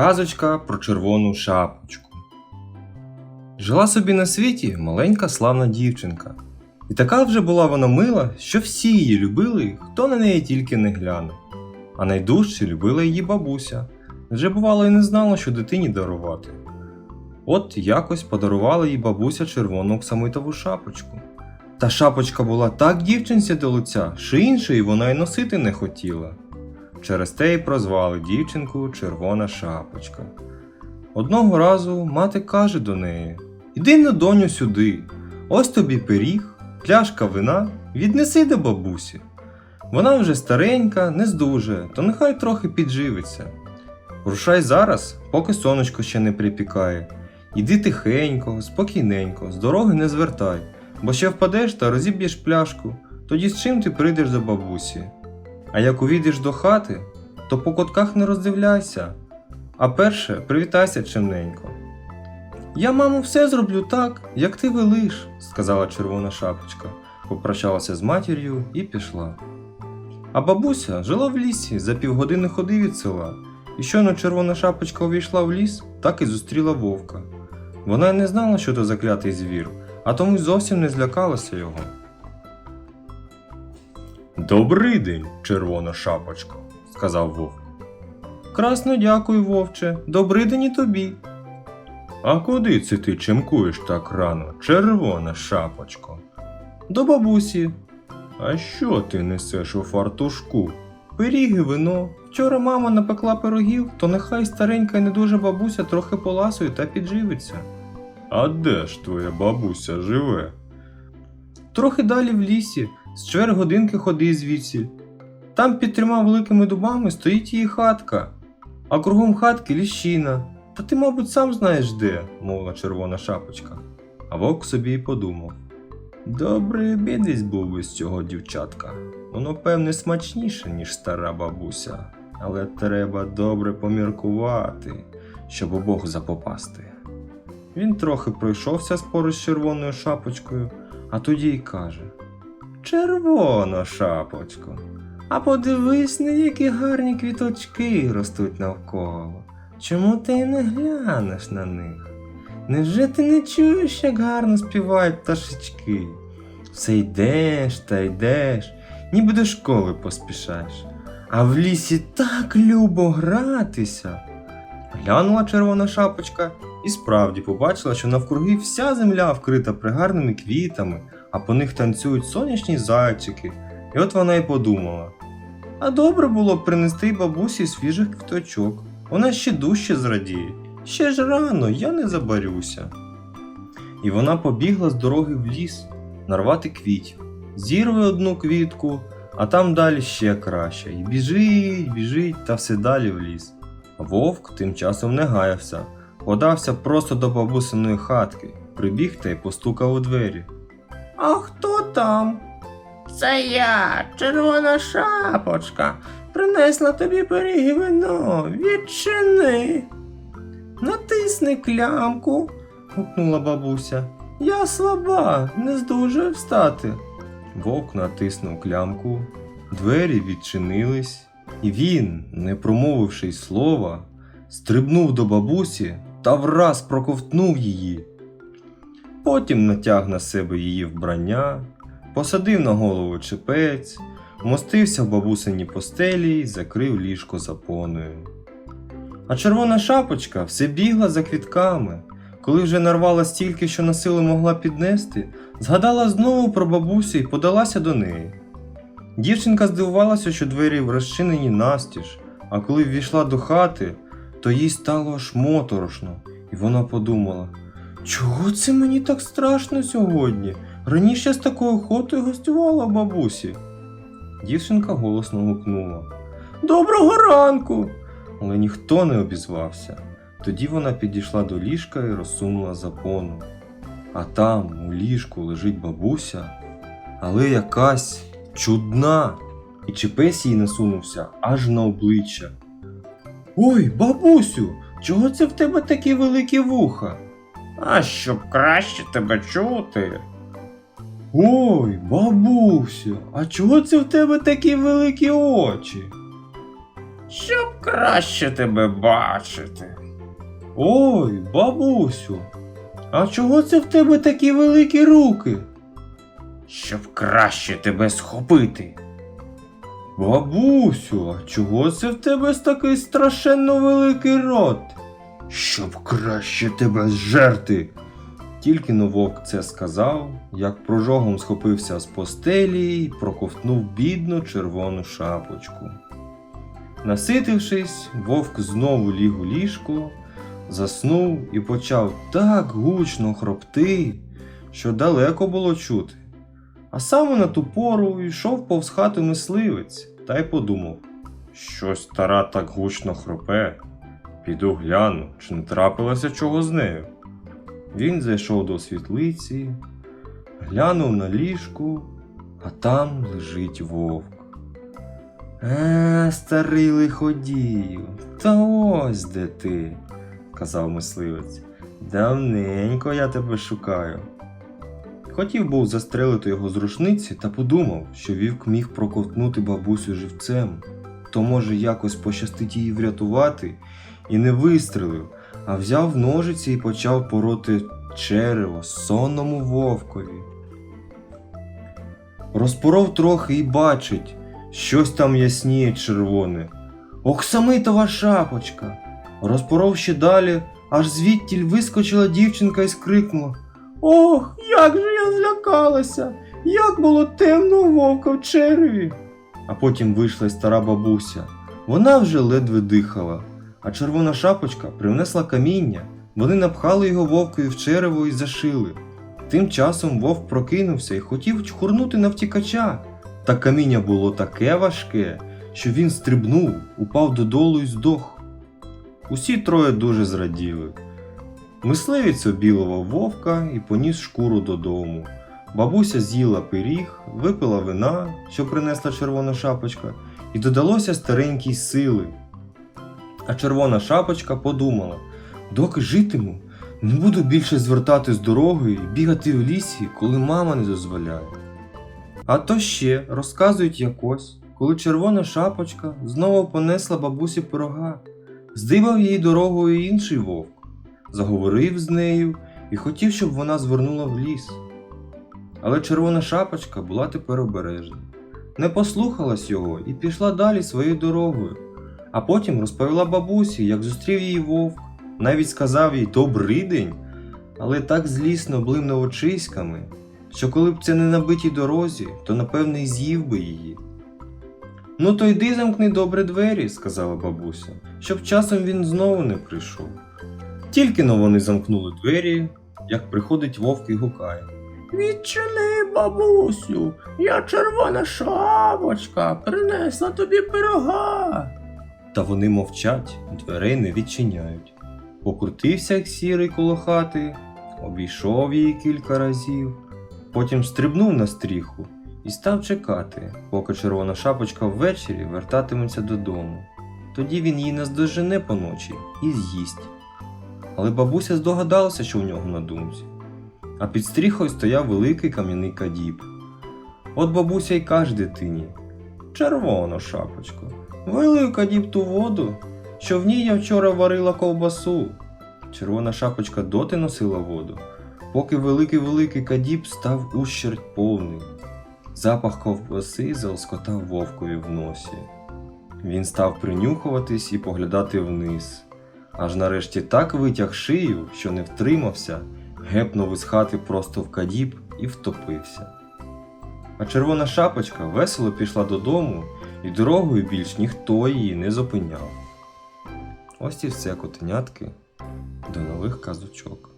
Казочка про червону шапочку. Жила собі на світі маленька славна дівчинка. І така вже була вона мила, що всі її любили, хто на неї тільки не гляне. А найдужче любила її бабуся. Вже бувало і не знала, що дитині дарувати. От якось подарувала їй бабуся червону оксамитову шапочку. Та шапочка була так дівчинці до лиця, що іншої вона й носити не хотіла. Через те й прозвали дівчинку Червона шапочка. Одного разу мати каже до неї: Іди на доню сюди, ось тобі пиріг, пляшка вина, віднеси до бабусі. Вона вже старенька, не здужає, то нехай трохи підживиться. Рушай зараз, поки сонечко ще не припікає. Іди тихенько, спокійненько, з дороги не звертай, бо ще впадеш та розіб'єш пляшку, тоді з чим ти прийдеш до бабусі. А як увійдеш до хати, то по котках не роздивляйся, а перше привітайся чимненько. Я, мамо, все зроблю так, як ти велиш, сказала червона шапочка, попрощалася з матір'ю і пішла. А бабуся жила в лісі за півгодини ходи від села, і щойно червона шапочка увійшла в ліс, так і зустріла вовка. Вона й не знала, що то заклятий звір, а тому й зовсім не злякалася його. Добрий день, червона шапочка, сказав вовк. Красно дякую, вовче, добрий день і тобі. А куди це ти чимкуєш так рано, червона шапочко? До бабусі. А що ти несеш у фартушку? Пиріги, вино. Вчора мама напекла пирогів, то нехай старенька і не дуже бабуся трохи поласує та підживиться. А де ж твоя бабуся живе? Трохи далі в лісі, з чвер годинки ходи звідсіль. Там під трьома великими дубами стоїть її хатка, а кругом хатки ліщина. Та ти, мабуть, сам знаєш де, мовила червона шапочка. А вовк собі й подумав. Добрий обідець був би з цього дівчатка. Воно, певне, смачніше, ніж стара бабуся, але треба добре поміркувати, щоб обох запопасти. Він трохи пройшовся поруч з червоною шапочкою, а тоді й каже: Червона шапочко, а подивись, на які гарні квіточки ростуть навколо. Чому ти не глянеш на них? Невже ти не чуєш, як гарно співають пташечки? Все йдеш та йдеш, ніби до школи поспішаєш. А в лісі так любо гратися. Глянула червона шапочка і справді побачила, що навкруги вся земля вкрита пригарними квітами, а по них танцюють сонячні зайчики. І от вона й подумала: а добре було б принести бабусі свіжих квіточок. Вона ще дужче зрадіє. Ще ж рано, я не забарюся. І вона побігла з дороги в ліс нарвати квітів. Зірве одну квітку, а там далі ще краще. І біжить, біжить та все далі в ліс. Вовк тим часом не гаявся, подався просто до бабусиної хатки, прибіг та й постукав у двері. А хто там? Це я, червона шапочка. Принесла тобі пиріг і вино. Відчини. Натисни клямку, гукнула бабуся. Я слаба, не здужую встати. Вовк натиснув клямку, двері відчинились, і він, не промовивши й слова, стрибнув до бабусі та враз проковтнув її. Потім натяг на себе її вбрання, посадив на голову чепець, вмостився в бабусині постелі й закрив ліжко запоною. А червона шапочка все бігла за квітками. Коли вже нарвала стільки, що на силу могла піднести, згадала знову про бабусю і подалася до неї. Дівчинка здивувалася, що двері розчинені настіж, а коли ввійшла до хати, то їй стало аж моторошно, і вона подумала: чого це мені так страшно сьогодні? Раніше з такою охотою гостювала бабусі. Дівчинка голосно гукнула: Доброго ранку! Але ніхто не обізвався. Тоді вона підійшла до ліжка і розсунула запону. А там у ліжку лежить бабуся, але якась чудна, і чепець їй насунувся аж на обличчя. Ой, бабусю, чого це в тебе такі великі вуха? А щоб краще тебе чути. Ой, бабусю, а чого це в тебе такі великі очі? щоб краще тебе бачити. Ой, бабусю, а чого це в тебе такі великі руки? Щоб краще тебе схопити. Бабусю, а чого це в тебе такий страшенно великий рот? Щоб краще тебе зжерти. Тільки но вовк це сказав, як прожогом схопився з постелі і проковтнув бідну червону шапочку. Наситившись, вовк знову ліг у ліжко, заснув і почав так гучно хропти, що далеко було чути. А саме на ту пору йшов повз хату мисливець та й подумав, щось стара так гучно хропе. Піду гляну, чи не трапилося чого з нею. Він зайшов до світлиці, глянув на ліжку, а там лежить вовк. Е, старий лиходію, та ось де ти, казав мисливець. Давненько я тебе шукаю. Хотів був застрелити його з рушниці та подумав, що вівк міг проковтнути бабусю живцем, то може якось пощастить її врятувати, і не вистрелив, а взяв ножиці і почав пороти черево сонному вовкові. Розпоров трохи і бачить, щось там ясніє червоне. Оксамитова шапочка. Розпоров ще далі, аж звідтіль вискочила дівчинка і скрикнула. Ох, як же я злякалася! Як було темно вовка в череві. А потім вийшла й стара бабуся. Вона вже ледве дихала, а червона шапочка привнесла каміння. Вони напхали його вовкові в черево і зашили. Тим часом вовк прокинувся і хотів чхурнути на втікача. Та каміння було таке важке, що він стрибнув, упав додолу і здох. Усі троє дуже зраділи. Мисливець обілував вовка і поніс шкуру додому. Бабуся з'їла пиріг, випила вина, що принесла червона шапочка, і додалося старенькій сили. А червона шапочка подумала: доки житиму, не буду більше звертати з дороги і бігати в лісі, коли мама не дозволяє. А то ще розказують якось, коли червона шапочка знову понесла бабусі пирога, здибав їй дорогою інший вовк, заговорив з нею і хотів, щоб вона звернула в ліс. Але червона шапочка була тепер обережна, не послухалась його і пішла далі своєю дорогою. А потім розповіла бабусі, як зустрів її вовк, навіть сказав їй добрий день, але так злісно блимнув очиськами, що коли б це не на битій дорозі, то напевне й з'їв би її. Ну то йди замкни добре двері, сказала бабуся, щоб часом він знову не прийшов. Тільки но вони замкнули двері, як приходить вовк і гукає. Відчини, бабусю, я червона шапочка, принесла тобі пирога. Та вони мовчать, дверей не відчиняють. Покрутився як сірий коло хати, обійшов її кілька разів, потім стрибнув на стріху і став чекати, поки червона шапочка ввечері вертатиметься додому. Тоді він її наздожене поночі і з'їсть. Але бабуся здогадалася, що в нього на думці. А під стріхою стояв великий кам'яний кадіб. От бабуся й каже дитині: Червона шапочко, вилив кадіб ту воду, що в ній я вчора варила ковбасу. Червона шапочка доти носила воду, поки великий великий кадіб став ущерть повний. Запах ковбаси залскотав вовкові в носі. Він став принюхуватись і поглядати вниз, аж нарешті так витяг шию, що не втримався, гепнув із хати просто в кадіб і втопився. А червона шапочка весело пішла додому, і дорогою більш ніхто її не зупиняв. Ось і все котенятки. До нових казочок.